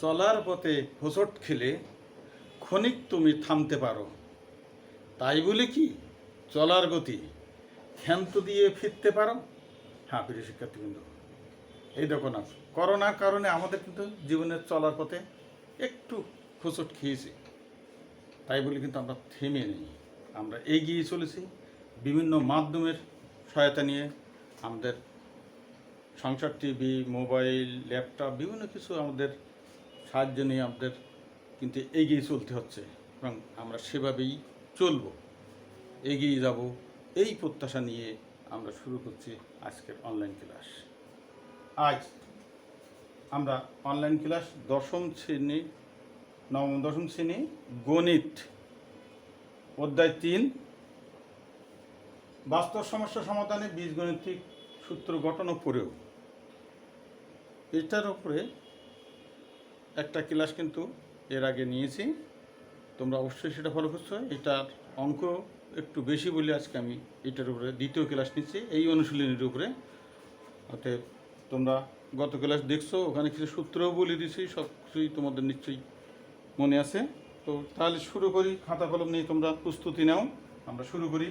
চলার পথে হোঁচট খেলে ক্ষণিক তুমি থামতে পারো। তাই বলে কি? চলার গতি। ক্ষান্ত দিয়ে ফিরতে পারো। হ্যাঁ প্রিয় শিক্ষার্থীবৃন্দ। এই দেখো না, করোনার কারণে আমাদের কিন্তু জীবনের চলার পথে একটু হোঁচট খেয়েছি। তাই বলে কিন্তু আমরা থেমে নেই। আমরা এগিয়ে চলেছি। বিভিন্ন মাধ্যমের সহায়তা নিয়ে আমাদের সংসার টিভি, মোবাইল, ল্যাপটপ, বিভিন্ন কিছু আমাদের সাহায্য নিয়ে আমাদের কিন্তু এগিয়ে চলতে হচ্ছে এবং আমরা সেভাবেই চলব। এগিয়ে যাব। এই প্রত্যাশা নিয়ে আমরা শুরু করছি আজকের অনলাইন ক্লাস আজ আমরা অনলাইন ক্লাস দশম শ্রেণি, নবম, দশম শ্রেণি গণিত অধ্যায় তিন। বাস্তব সমস্যা সমাধানে বীজগণিতিক সূত্র গঠন ও প্রয়োগ। এটার উপরে একটা ক্লাস কিন্তু এর আগে নিয়েছি। তোমরা অবশ্যই সেটা ফলো করছ। এটার অঙ্ক একটু বেশি বলে আজকে আমি এটার উপরে দ্বিতীয় ক্লাস নিচ্ছি। এই অনুশীলনীর উপরে। অতএব তোমরা গত ক্লাস দেখছ, ওখানে কিছু সূত্রও বলে দিয়েছি, সব কিছুই তোমাদের নিশ্চয়ই মনে আছে। তো তাহলে শুরু করি, খাতা কলম নিয়ে তোমরা প্রস্তুতি নাও। আমরা শুরু করি।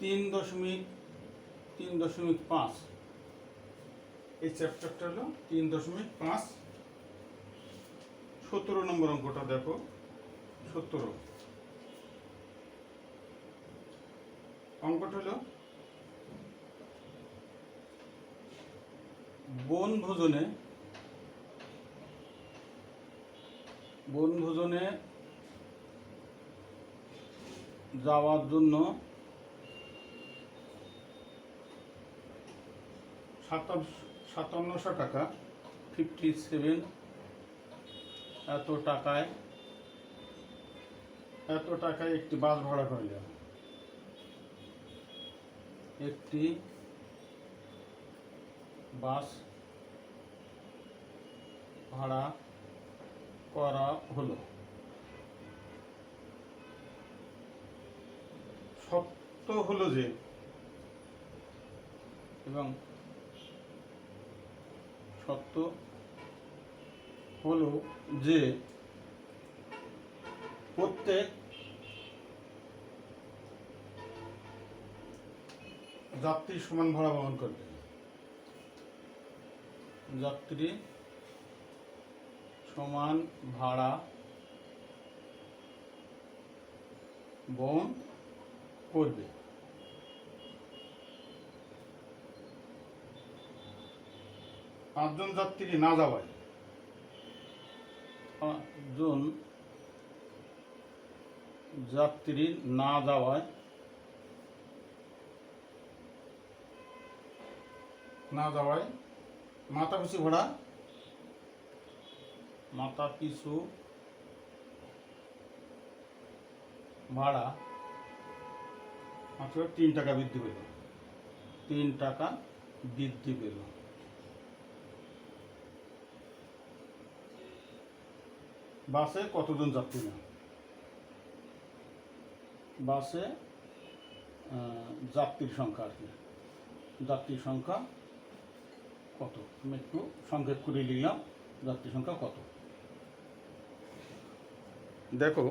তিন দশমিক তিন দশমিক পাঁচ। এই চ্যাপ্টারটা হলো তিন দশমিক পাঁচ। সতেরো নম্বর অঙ্কটা দেখো। সতেরো। অঙ্কটা হলো বন ভোজনে বন ভোজনে যাওয়ার জন্য সাতান্নশো টাকা ফিফটি সেভেন এত টাকায় এত টাকায় একটি বাস ভাড়া করলাম একটি বাস ভাড়া করা হলো। সত্য হলো যে এবং সত্য হলো যে প্রত্যেক যাত্রী সমান ভাড়া বহন করবে। যাত্রী সমান ভাড়া বহন করবে। পাঁচজন যাত্রী না যাওয়ায়। পাঁচজন যাত্রী না যাওয়ায় না যাওয়ায় মাথা পিছু ভাড়া মাথা পিছু ভাড়া মাত্র তিন টাকা বৃদ্ধি পেল। তিন টাকা বৃদ্ধি পেল। বাসে কতজন যাত্রী না বাসে যাত্রীর সংখ্যা আর কি। যাত্রীর সংখ্যা কত? আমি একটু সংক্ষেপ করে নিলাম যাত্রী সংখ্যা কত? দেখো,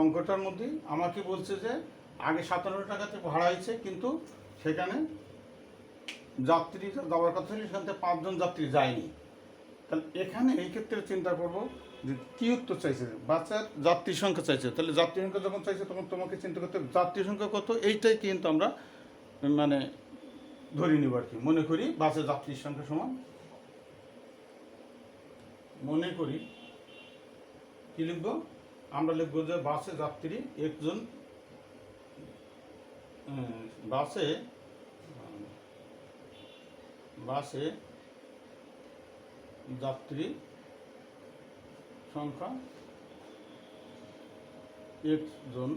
অঙ্কটার মধ্যে আমাকে বলছে যে আগে সাতান্ন টাকাতে ভাড়া হয়েছে, কিন্তু সেখানে যাত্রী যাওয়ার কথা ছিল, সেখান থেকে পাঁচজন যাত্রী যায়নি। তাহলে এখানে এই ক্ষেত্রে চিন্তা করব কী উত্তর চাইছে? বাচ্চার যাত্রী সংখ্যা চাইছে। তাহলে যাত্রী সংখ্যা যখন চাইছে, তখন তোমাকে চিন্তা করতে হবে যাত্রী সংখ্যা কত? এইটাই কিন্তু আমরা মানে ধরে নিব আর কি। মনে করি বাসে যাত্রীর সংখ্যা সমান। মনে করি, কি লিখব? আমরা লিখব যে বাসে যাত্রী একজন বাসে বাসে যাত্রী সংখ্যা এক্স জন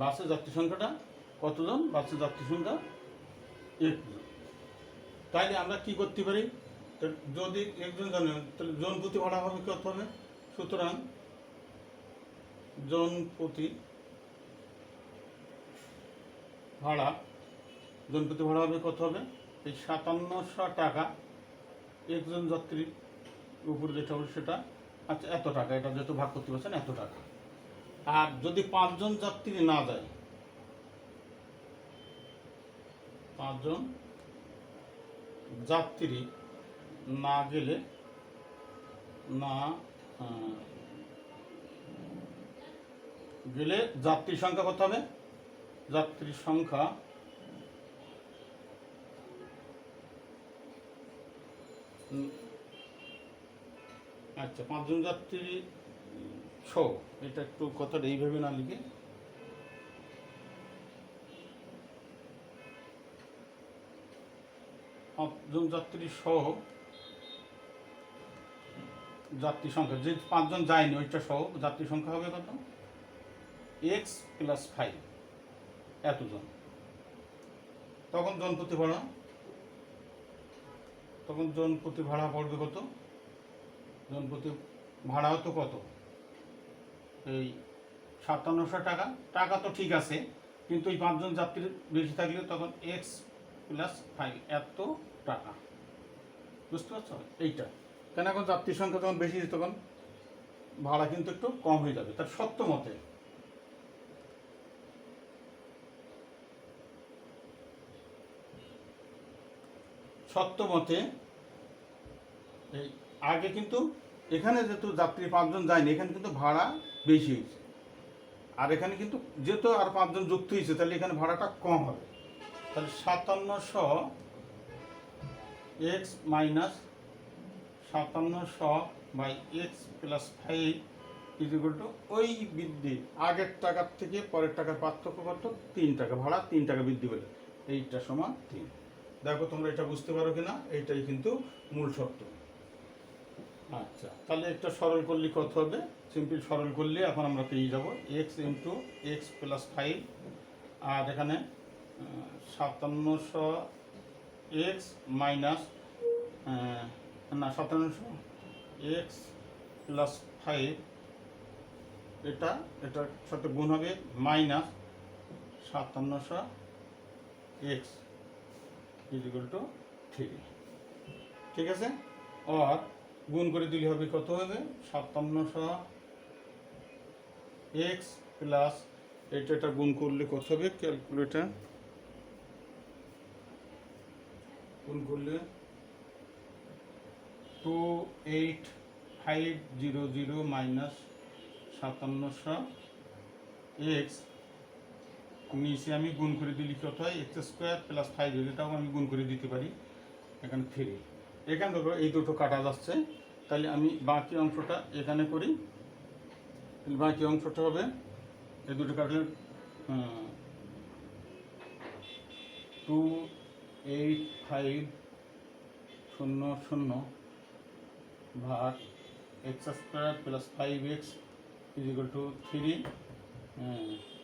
বাসের যাত্রী সংখ্যাটা কতজন? বাসের যাত্রী সংখ্যা একজন তাইলে আমরা কি করতে পারি? যদি একজন জানে, তাহলে জন প্রতি ভাড়া হবে কত হবে? সুতরাং জন প্রতি ভাড়া, জন প্রতি ভাড়া হবে কত হবে? এই সাতান্নশো টাকা একজন যাত্রীর উপর যেটা হবে সেটা আচ্ছা এত টাকা, এটা যেহেতু ভাগ করতে পারছেন, এত টাকা। আর যদি পাঁচজন যাত্রী না যায়, পাঁচজন যাত্রী না গেলে না গেলে যাত্রীর সংখ্যা কত হবে? যাত্রীর সংখ্যা আচ্ছা পাঁচজন যাত্রী ছ এটা একটু কথাটা এইভাবে না লিখে। পাঁচজন যাত্রী সহ যাত্রী সংখ্যা, যে পাঁচজন যায়নি ওইটা সহ যাত্রী সংখ্যা হবে কত? এক্স প্লাস ফাইভ এতজন। তখন জন প্রতি ভাড়া তখন জন প্রতি ভাড়া পড়বে কত? জন প্রতি ভাড়া হতো কত? এই সাতান্নশো টাকা। টাকা তো ঠিক আছে, কিন্তু এই পাঁচজন যাত্রীর বেশি থাকলে তখন এক্স প্লাস ফাইভ এত টাকা। বুঝতে পারছ? এইটা। কেন এখন যাত্রীর সংখ্যা যখন বেশি তখন ভাড়া কিন্তু একটু কম হয়ে যাবে। তার সত্য মতে সত্য মতে এই আগে কিন্তু এখানে যেহেতু যাত্রী পাঁচজন যায়নি, এখানে কিন্তু ভাড়া বেশি হয়েছে। আর এখানে কিন্তু যেহেতু আর পাঁচজন যুক্ত হয়েছে, তাহলে এখানে ভাড়াটা কম হবে। তাহলে সাতান্নশো x minus সাতান্নশো by x plus five equal to ওই বৃদ্ধি। আগের টাকার থেকে পরের টাকার পার্থক্য কত? তিন টাকা, ভাড়া তিন টাকা বৃদ্ধি বলে এইটা সমান তিন। দেখো তোমরা এটা বুঝতে পারো কিনা? এইটাই কিন্তু মূল শর্ত। আচ্ছা তাহলে একটা সরল করলে কত হবে? সিম্পল সরল করলে এখন আমরা পেয়ে যাব। X into x plus five আর এখানে সাতান্নশো এক্স মাইনাস না, সাতান্নশো এক্স প্লাস ফাইভ এটা, এটার সাথে গুণ হবে মাইনাস সাতান্নশো এক্স ইজিক্যাল টু থ্রি ঠিক আছে? আর গুণ করে দিলে হবে কত হবে? সাতান্নশো এক্স প্লাস এটা গুণ করলে কত হবে? ক্যালকুলেটার গুণ করলে two eight five zero zero minus সাতান্নশো x নিচে আমি গুণ করে দিলে কত হয় এক্স স্কোয়ার প্লাস ফাইভ এটাও আমি গুণ করে দিতে পারি, এখানে থ্রি এখান থেকে এই দুটো কাটা যাচ্ছে, তাহলে আমি বাকি অংশটা এখানে করি বাকি অংশটা হবে, এই দুটো কাটলে টু এইট ফাইভ শূন্য শূন্য, ভাগ x square plus five x equal to three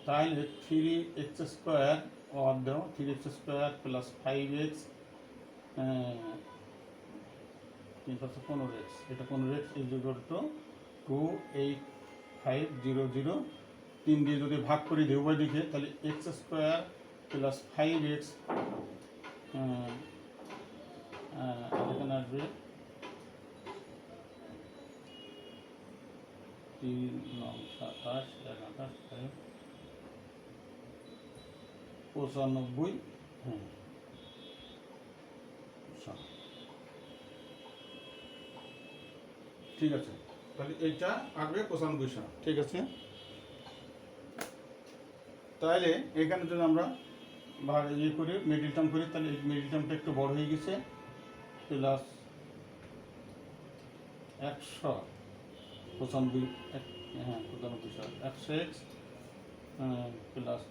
তাহলে থ্রি এক্স স্কোয়ার অর দেও three x square plus five x তিন পাঁচশো পনেরো এক্স এটা পনেরো x equal to two eight five zero zero তিন দিয়ে যদি ভাগ করি দিই উভয় দিকে তাহলে x square plus five x এখানে আসবে তিন নয় সাতাশ এক আঠাশ ফাইভ পঁচানব্বই। হ্যাঁ ঠিক আছে। তাহলে এইটা আসবে পঁচানব্বই সাল। ঠিক আছে। তাহলে এখানে যদি আমরা ইয়ে করি মিডিল টার্ম করি তাহলে এই মিডিল টার্মটা একটু বড় হয়ে গেছে। প্লাস একশো পঁচানব্বই হ্যাঁ পঁচানব্বই সাল একশো এক্স প্লাস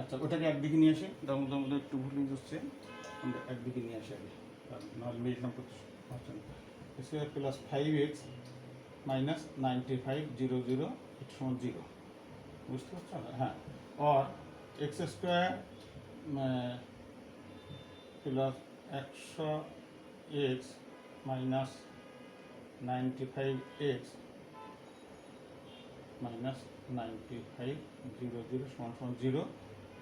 আচ্ছা ওটাকে একদিকে নিয়ে আসি, যেমন যেমন একটু ভুলে যাচ্ছে আমরা একদিকে নিয়ে আসি আগে। নাহলে মিডিল টার্ম করতে পারছেন square plus five x minus ninety five zero zero সমান জিরো বুঝতে পারছ? না হ্যাঁ। আর এক্স স্কোয়ার প্লাস একশো x minus ninety five x minus ninety five zero zero সমান সমান জিরো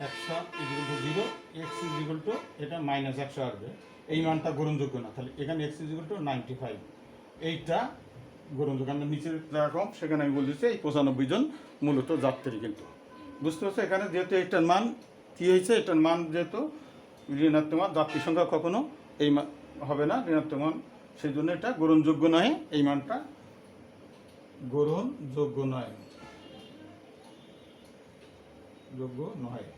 একশো equal to zero x is equal to এটা মাইনাস একশো আসবে। এই মানটা গ্রহণযোগ্য না, তাহলে এখানে x is equal to ninety five এইটা গ্রহণযোগ্য, আমরা নিচের কম সেখানে আমি বলতেছি এই পঁচানব্বই জন মূলত যাত্রী কিন্তু। বুঝতে পারছ? এখানে যেহেতু এইটার মান, কী হয়েছে? এটার মান যেহেতু ঋণাত্মক মান যাত্রী সংখ্যা কখনো এই মা- হবে না, ঋণাত্মক মান। সেই জন্য এটা গ্রহণযোগ্য নয়, এই মানটা গ্রহণযোগ্য নয়। যোগ্য নয়।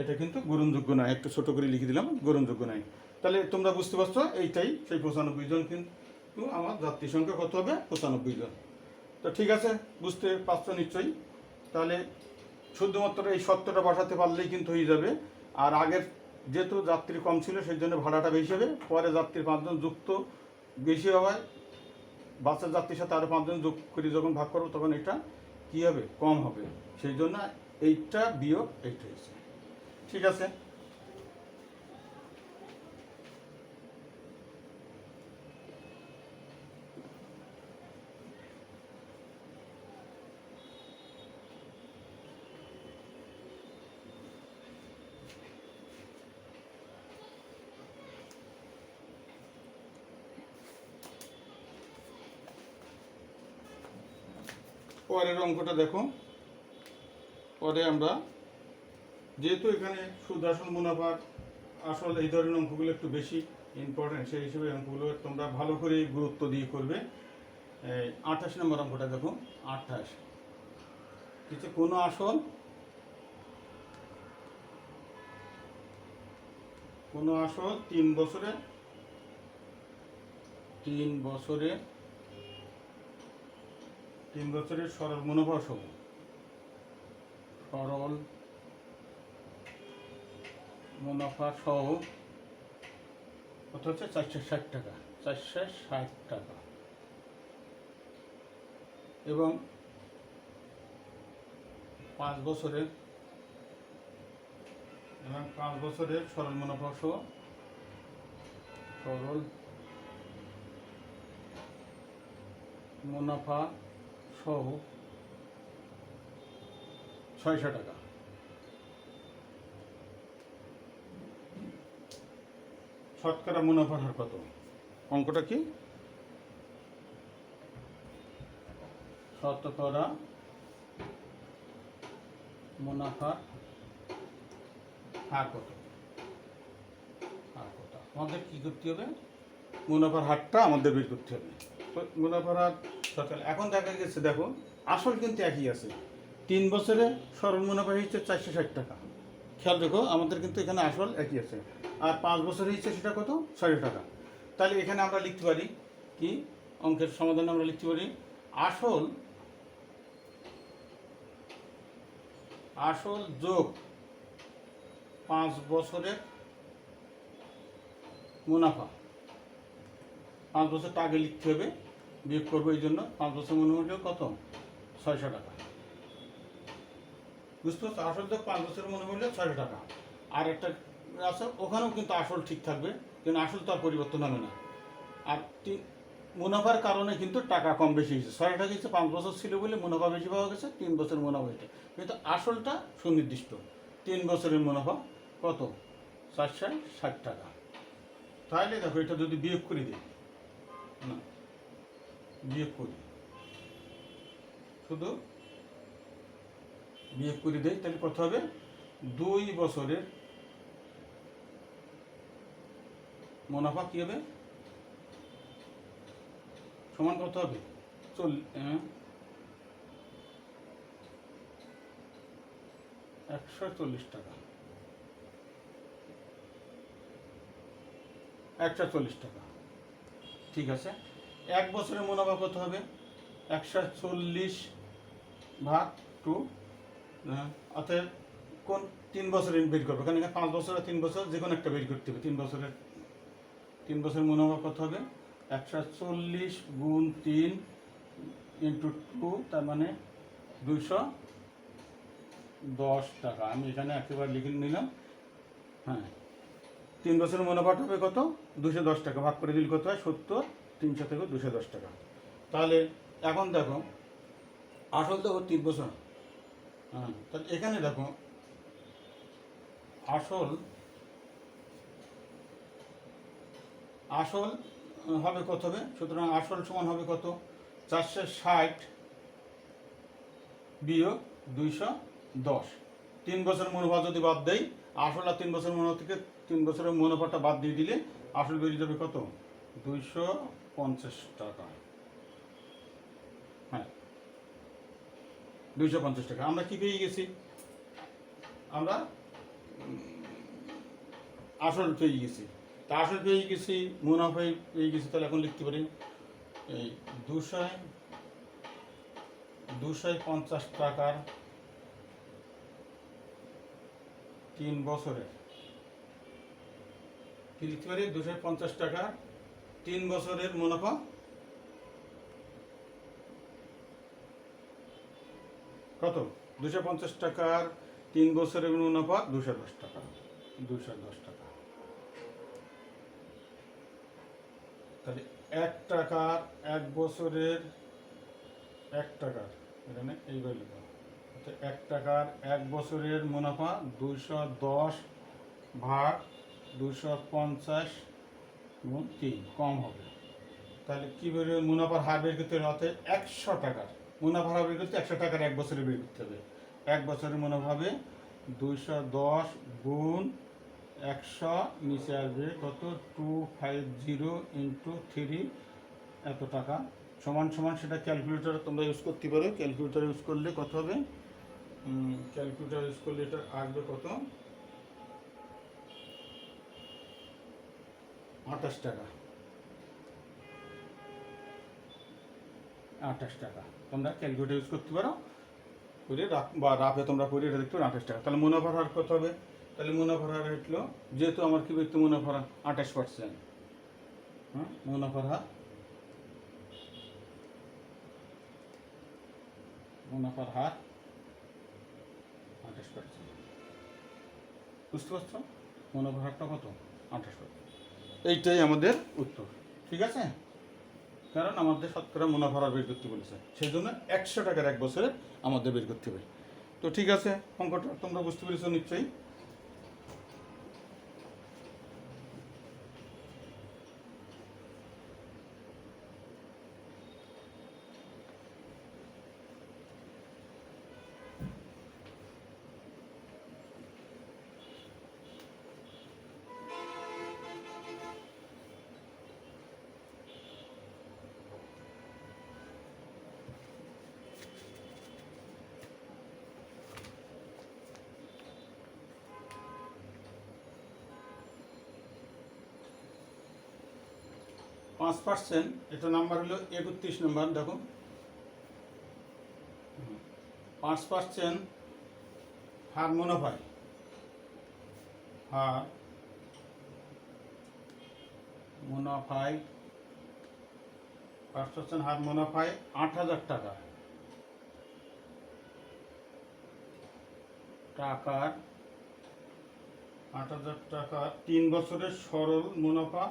এটা কিন্তু গ্রহণযোগ্য নয়। একটু ছোট করে লিখে দিলাম গ্রহণযোগ্য নয়। তাহলে তোমরা বুঝতে পারছ, এইটাই সেই পঁচানব্বই জন কিন্তু আমার যাত্রী সংখ্যা কত হবে? পঁচানব্বই জন। তো ঠিক আছে, বুঝতে পারছ নিশ্চয়ই? তাহলে শুধুমাত্র এই সত্যটা বসাতে পারলেই কিন্তু হয়ে যাবে। আর আগের যেহেতু যাত্রী কম ছিল, সেই জন্য ভাড়াটা বেশি হবে। পরে যাত্রীর পাঁচজন যুক্ত বেশি হওয়ায় বাসের যাত্রীর সাথে আরও পাঁচজন যোগ করে যখন ভাগ করব, তখন এটা কী হবে? কম হবে। সেই জন্য এইটা বিয়োগ এইটা হয়েছে। ঠিক আছে। পরের অঙ্কটা দেখো। পরে আমরা যেহেতু এখানে সুদ আসল মুনাফার আসল এই ধরনের অঙ্কগুলো একটু বেশি ইম্পর্টেন্ট সেই হিসেবে অঙ্কগুলো তোমরা ভালো করে গুরুত্ব দিয়ে করবে। আঠাশ নম্বর অঙ্কটা দেখো, আঠাশ। কিছু কোনো আসল কোনো আসল তিন বছরে তিন বছরে, তিন বছরের সরল মুনাফা সহ সরল মুনাফা সহ কত হচ্ছে? চারশো ষাট টাকা। চারশো ষাট টাকা। এবং পাঁচ বছরের এবং পাঁচ বছরের সরল মুনাফা সহ সরল মুনাফা সহ ছয়শো টাকা। শতকরা মুনাফার হার কত? অঙ্কটা কি? শতকরা মুনাফার হার কত? আমাদের কি করতে হবে? মুনাফার হারটা আমাদের বের করতে হবে। মুনাফার হার শতকরা এখন দেখা গেছে, দেখো, আসল কিন্তু একই আছে। তিন বছরে সরল মুনাফা হচ্ছে চারশো ষাট টাকা। খেয়াল রেখো, আমাদের কিন্তু এখানে আসল একই আছে। আর পাঁচ বছর হচ্ছে সেটা কত? ছয়শো টাকা। তাহলে এখানে আমরা লিখতে পারি কি? অঙ্কের সমাধানে আমরা লিখতে পারি। আসল আসল যোগ পাঁচ বছরের মুনাফা। পাঁচ বছর আগে লিখতে হবে, বিয়োগ করব এই জন্য পাঁচ বছর মুনাফা কত? ছয়শো টাকা। বুঝতে পারছ? আসল যোগ পাঁচ বছরের মনে হলে ছয়শো টাকা। আর একটা আছে, ওখানেও কিন্তু আসল ঠিক থাকবে, কিন্তু আসল তো আর পরিবর্তন হবে না। আর মুনাফার কারণে কিন্তু টাকা কম বেশি হয়েছে। ছয় টাকা হচ্ছে পাঁচ বছর ছিল বলে মুনাফা বেশি পাওয়া গেছে, তিন বছরের মুনাফা হয়েছে। কিন্তু আসলটা সুনির্দিষ্ট। তিন বছরের মুনাফা কত? চারশো ষাট টাকা। তাহলে দেখো, এটা যদি বিয়োগ করে দিই। না, বিয়োগ করি। শুধু বিয়োগ করে দেয় তাহলে কত হবে? দুই বছরের মুনাফা কী হবে? সমান কত হবে। চল একশো চল্লিশ টাকা। একশো চল্লিশ টাকা। ঠিক আছে। এক বছরের মুনাফা কত হবে? একশো চল্লিশ ভাগ টু অতএব কোন তিন বছরের বের করব? কারণ পাঁচ বছর আর তিন বছর যে কোনো একটা বের করতে হবে। তিন বছরের তিন বছরের মুনাফা কত হবে? একশো চল্লিশ গুণ তিন ইন্টু টু তার মানে দুইশো দশ টাকা। আমি এখানে একেবারে লিখে নিলাম। হ্যাঁ। তিন বছরের মুনাফাটা হবে কত? দুশো দশ টাকা। ভাগ করে দিলে কত হয়? সত্তর। তিনশো থেকে দুশো দশ টাকা। তাহলে এখন দেখো, আসল দেখো তিন বছর। হ্যাঁ। তাহলে এখানে দেখো, আসল আসল হবে কত হবে? সুতরাং আসল সমান হবে কত? চারশো ষাট বিয়োগ দুইশো দশ। তিন বছরের মুনাফা যদি বাদ দেয় আসল আর তিন বছরের মুনাফা থেকে তিন বছরের মুনাফাটা বাদ দিয়ে দিলে আসল বেরিয়ে যাবে কত? দুইশো পঞ্চাশ টাকা। হ্যাঁ। দুইশো পঞ্চাশ টাকা। আমরা কি পেয়ে গেছি? আমরা আসল পেয়ে গেছি। তা পেয়ে গেছি মুনাফা পেয়ে গেছি, তাহলে এখন লিখতে পারি। এই দুশোয় দুশোয় পঞ্চাশ টাকার তিন বছরে কি লিখতে পারি? দুশো পঞ্চাশ টাকা তিন বছরের মুনাফা। কত? দুশো পঞ্চাশ টাকার তিন বছরের মুনাফা দুশো দশ টাকা। দুশো দশ টাকা। তাহলে এক টাকার এক বছরের এক টাকার এখানে এইবার লিখো অর্থাৎ এক টাকার এক বছরের মুনাফা দুইশো দশ ভাগ দুশো পঞ্চাশ গুণ তিন, কম হবে। তাহলে কী বের মুনাফার হার বের করতে হবে অর্থাৎ একশো টাকার। মুনাফার হার বের করতে একশো টাকার এক বছরে বের করতে হবে। এক বছরের মুনাফা হবে দুইশো দশ গুণ একশো নিচে আসবে, কত? Two five zero into three এত টাকা। সমান সমান সেটা ক্যালকুলেটর তোমরা ইউজ করতে পারো। ক্যালকুলেটর ইউজ করলে কত হবে? ক্যালকুলেটার ইউজ করলে এটা আসবে কত? আঠাশ টাকা। আঠাশ টাকা। তোমরা ক্যালকুলেটর ইউজ করতে পারো। করে রাফ বা রাফে তোমরা করে এটা দেখতে পারো, আঠাশ টাকা। তাহলে মুনাফার হার কত হবে? তাহলে মুনাফার হার হলো যেহেতু আমার কি ব্যক্তি মুনাফার আঠাশ পার্সেন্ট হ্যাঁ? মুনাফার হার? মুনাফার হার? আঠাশ পার্সেন্ট বুঝতে পারছ? মুনাফার হারটা কত? আঠাশ পার্সেন্ট এইটাই আমাদের উত্তর। ঠিক আছে? কারণ আমাদের শতকরা মুনাফার হার বের করতে বলেছে। সেই জন্য একশো টাকার এক বছরে আমাদের বের করতে হবে। তো ঠিক আছে, অঙ্কটা তোমরা বুঝতে পেরেছ নিশ্চয়ই। পাঁচ পার্সেন্ট, এটা নাম্বার হলো একত্রিশ নম্বর, দেখো। পাঁচ পার্সেন্ট হার মুনাফায়। হার মুনাফায়, পাঁচ পার্সেন্ট হার মুনাফায় আট হাজার টাকা। টাকার আট হাজার টাকা তিন বছরের সরল মুনাফা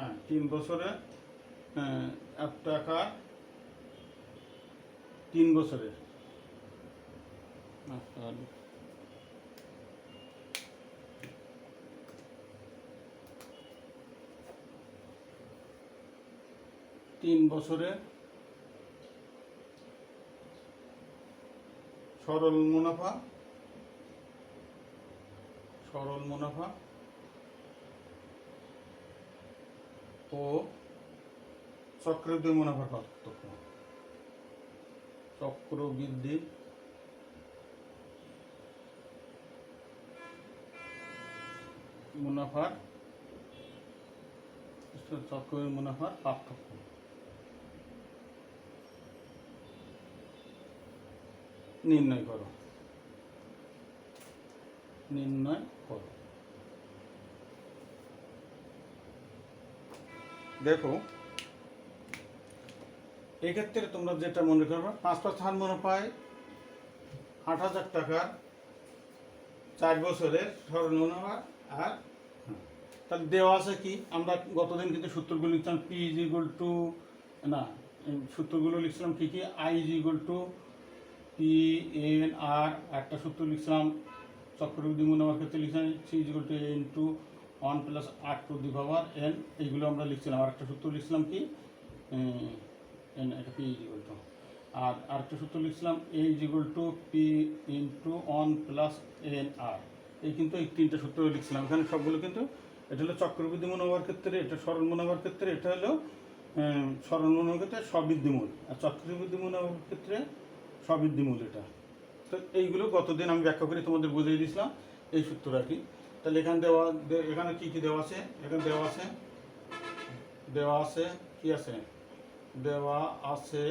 হ্যাঁ তিন বছরে এক টাকা তিন বছরের আচ্ছা, তিন বছরে সরল মুনাফা সরল মুনাফা। ও চক্রবৃদ্ধি মুনাফার পার্থক্য। চক্রবৃদ্ধি মুনাফার চক্রবৃদ্ধি মুনাফার পার্থক্য। নির্ণয় করো। নির্ণয় করো দেখো, এক্ষেত্রে তোমরা যেটা মনে করবে পাঁচ পার্সেন্ট মুনাফায় আট হাজার টাকার চার বছরের মুনাফা আর তাহলে দেওয়া আছে কি? আমরা গতদিন কিন্তু সূত্রগুলো লিখছিলাম পি ইজ ইকুয়াল টু না সূত্রগুলো লিখছিলাম কি কি? I is equal to P N R একটা সূত্র লিখছিলাম, চক্রবৃদ্ধি মুনাফার ক্ষেত্রে লিখছিলাম C is equal to N to one plus R to the power N, এইগুলো আমরা লিখছিলাম। আর একটা সূত্র লিখছিলাম কি? এন, এটা পি ইজ ইকুয়াল টু। আর আরেকটা সূত্র লিখছিলাম, A is equal to P into one plus N R. এই কিন্তু এই তিনটা সূত্র লিখছিলাম। এখানে সবগুলো কিন্তু এটা হলো চক্রবৃদ্ধি মুনাফার ক্ষেত্রে, এটা সরল মুনাফার ক্ষেত্রে, এটা হলো সরল মুনাফার ক্ষেত্রে সবৃদ্ধিমূল। আর চক্রবৃদ্ধি মুনাফার ক্ষেত্রে সবৃদ্ধিমূল এটা। তো এইগুলো গতদিন আমি ব্যাখ্যা করে তোমাদের বুঝিয়ে দিয়েছিলাম, এই সূত্রটা কি। তাহলে এখানে দেওয়া এখানে কি কি দেওয়া আছে? এখানে দেওয়া আছে দেওয়া আছে কি আছে? দেওয়া আছে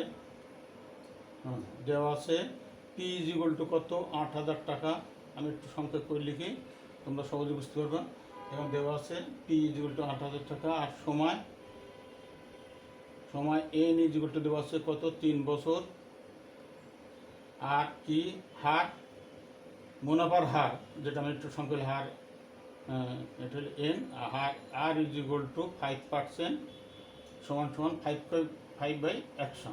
হুম, দেওয়া আছে পি ইজ ইকুয়াল টু কত? আট হাজার টাকা। আমি একটু সংক্ষেপ করে লিখি তোমরা সহজে বুঝতে পারবে। এবং দেওয়া আছে পি ইজ ইকুয়াল টু আট হাজার টাকা। আর সময় সময় এন ইজ টু দেওয়া আছে কত? তিন বছর। আর কি? হার মুনাফার হার যেটা আমি একটু সংখ্যার হার এটা হলো N her R is equal to five percent সমান সমান ফাইভ ফাইভ বাই একশো।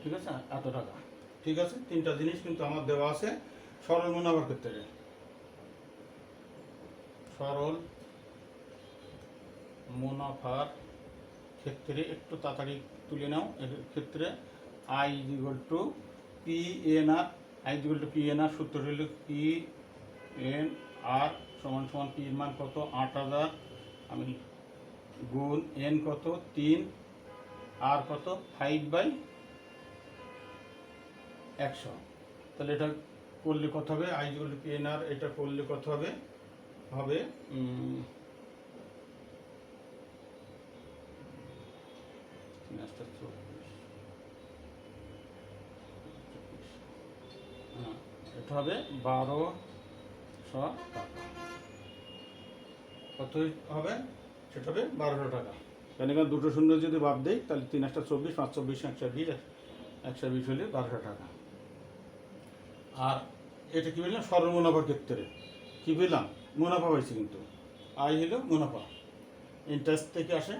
ঠিক আছে? এত টাকা। ঠিক আছে? তিনটা জিনিস কিন্তু আমার দেওয়া আছে। সরল মুনাফার ক্ষেত্রে। সরল মুনাফার ক্ষেত্রে একটু তাড়াতাড়ি তুলে নাও। এর ক্ষেত্রে I equal to P N R I equal to P N R সূত্র হল পি এন আর সমান সমান পি এর মান কত? আট হাজার। আমি গুণ এন কত? তিন। আর কত? ফাইভ বাই একশো। তাহলে এটা করলে কত হবে? I equal to P N R এটা করলে কত হবে? হবে। হ্যাঁ, এটা হবে বারোশো টাকা। কত হবে? সেটা হবে বারোশো টাকা। কেন এখানে দুটো শূন্য যদি বাদ দেই তাহলে তিন একটা চব্বিশ পাঁচ চব্বিশ একশো বিশ একশো বিশ হলে বারোশো টাকা। আর এটা কি বললাম? সরল মুনাফার ক্ষেত্রে। কি বললাম? মুনাফা পাইছি কিন্তু। আয় হলো মুনাফা। ইন্টারেস্ট থেকে আসে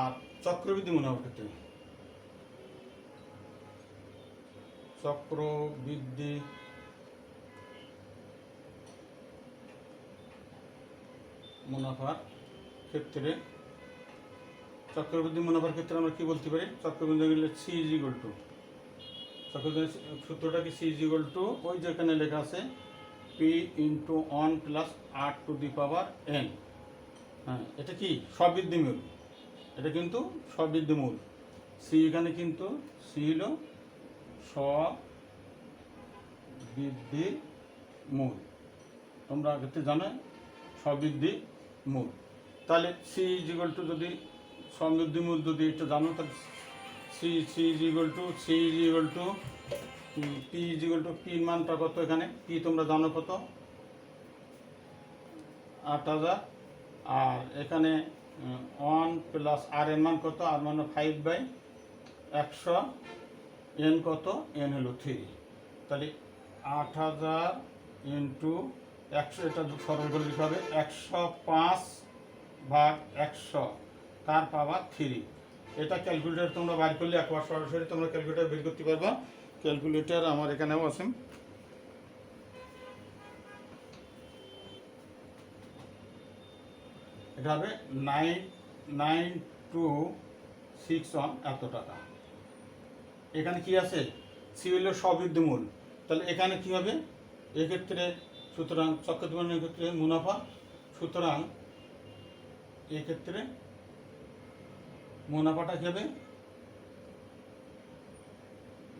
আর চক্রবৃদ্ধি মুনাফার ক্ষেত্রে। চক্রবৃদ্ধি মুনাফার ক্ষেত্রে, চক্রবৃদ্ধি মুনাফার ক্ষেত্রে আমরা কি বলতে পারি? চক্রবৃদ্ধি গেলে সি ইজ ইকুয়াল টু চক্রবৃদ্ধি সূত্রটা কি সি ইজ ইকুয়াল টু ওই যেখানে লেখা আছে P into one plus R to the power N হ্যাঁ এটা কি? সবৃদ্ধি মূল। এটা কিন্তু সবৃদ্ধি মূল। সি এখানে কিন্তু সি হলো সবৃদ্ধি মূল। তোমরা আগেতে জানো সবৃদ্ধি মূল। তাহলে সি ইজ ইকুয়াল টু যদি সমৃদ্ধি মূল যদি এটা জানো, তাহলে C C is equal to C is equal to P is equal to পির মানটা কত এখানে? পি তোমরা জানো কত? আট হাজার। আর এখানে ওয়ান প্লাস আর এর মান কত? আর মানে ফাইভ বাই একশো। এন কত? এন হলো থ্রি তাহলে আট হাজার ইন্টু একশো, এটা সরল করে দিতে হবে। একশো পাঁচ ভাগ একশো, তার পাওয়ার থ্রি। এটা ক্যালকুলেটার তোমরা বাইর করলে একবার সরাসরি তোমরা ক্যালকুলেটার বের করতে পারবা। ক্যালকুলেটার আমার এখানেও আছে। এটা হবে nine nine two six one এত টাকা। এখানে কি আছে? সি হলো সবৃদ্ধিমূল তাহলে এখানে কি হবে? এক্ষেত্রে সুতরাং চক্রদীবনের ক্ষেত্রে মুনাফা, সুতরাং এক্ষেত্রে মুনাফাটা যাবে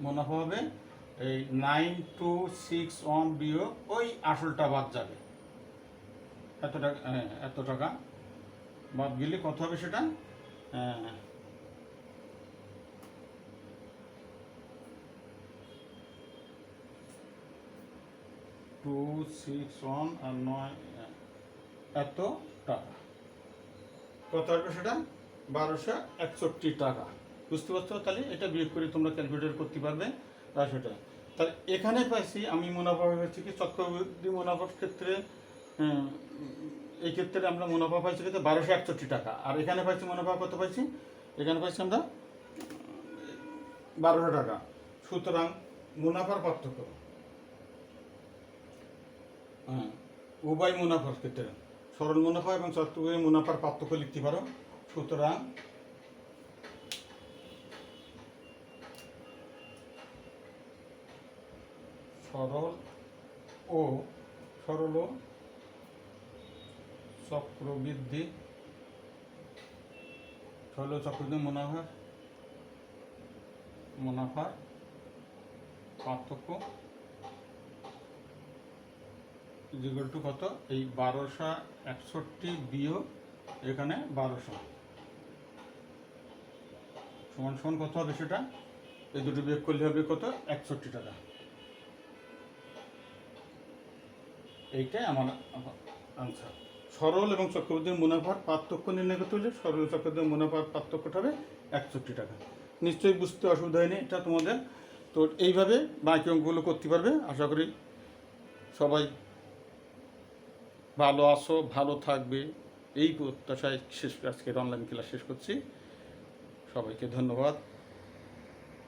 মুনাফা হবে এই নাইন টু সিক্স ওয়ান বিয়োগ ওই আসলটা বাদ যাবে। এত টাকা এত টাকা বাদ গেলে কত হবে সেটা? টু সিক্স ওয়ান আর নয় এত টাকা। কত আসবে সেটা? বারোশো একষট্টি টাকা। বুঝতে পারছ? তাহলে এটা বিয়োগ করে তোমরা ক্যালকুলেটর করতে পারবে সেটা। তাহলে এখানে পাইছি আমি মুনাফা হয়েছে কি, চক্রবৃদ্ধি মুনাফার ক্ষেত্রে এই ক্ষেত্রে আমরা মুনাফা পাইছি কিন্তু বারোশো একষট্টি টাকা। আর এখানে পাইছি মুনাফা কত পাইছি? এখানে পাইছি আমরা বারোশো টাকা। সুতরাং মুনাফার পার্থক্য। হ্যাঁ। উভয় মুনাফার ক্ষেত্রে। সরল মুনাফা এবং চক্রবৃদ্ধি মুনাফার পার্থক্য লিখতে পারো। সুতরাং সরল ও সরল চক্রবৃদ্ধি সরল চক্রবৃদ্ধি মুনাফা মুনাফার পার্থক্য ইজিক্যাল টু কত? এই বারোশো একষট্টি বিয়োগ এখানে বারোশো। সমান সমান কত হবে সেটা? এই দুটো বিয়োগ করলে হবে কত? একষট্টি টাকা। এইটাই আমার আনসার সরল এবং চক্রবর্তীর মুনাফার পার্থক্য নির্ণয় করতে হলে সরল চক্রবর্তীর মুনাফার পার্থক্যটা হবে একষট্টি টাকা। নিশ্চয়ই বুঝতে অসুবিধা হয়নি এটা তোমাদের। তো এইভাবে বাকি অঙ্কগুলো করতে পারবে। আশা করি সবাই ভালো আসো ভালো থাকবে। এই প্রত্যাশায় শেষ আজকের অনলাইন ক্লাস শেষ করছি। সবাইকে ধন্যবাদ।